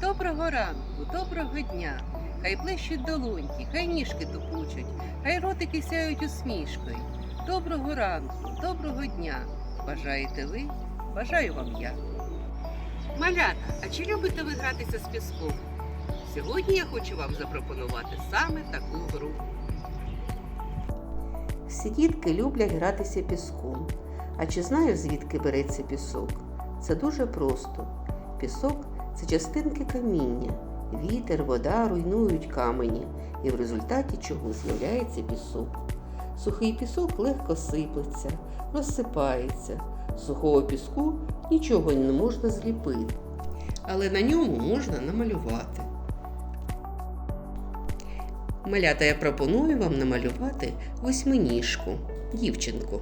Доброго ранку, доброго дня. Хай плещуть долоньки, хай ніжки тупучуть, хай ротики сяють усмішкою. Доброго ранку, доброго дня. Бажаєте ви, бажаю вам я. Малята, а чи любите ви гратися з піском? Сьогодні я хочу вам запропонувати саме таку гру. Всі дітки люблять гратися піском. А чи знаєш, звідки береться пісок? Це дуже просто. Пісок це частинки каміння. Вітер, вода руйнують камені, і в результаті чого з'являється пісок. Сухий пісок легко сиплеться, розсипається. Сухого піску нічого не можна зліпити, але на ньому можна намалювати. Малята, я пропоную вам намалювати восьминіжку, дівчинку.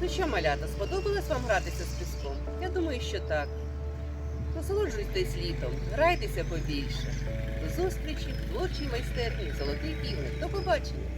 Ну що, малята, сподобалось вам гратися з піском? Я думаю, що так. Насолоджуйтесь літом, грайтеся побільше. До зустрічі в творчій майстерні Золотий півник. До побачення!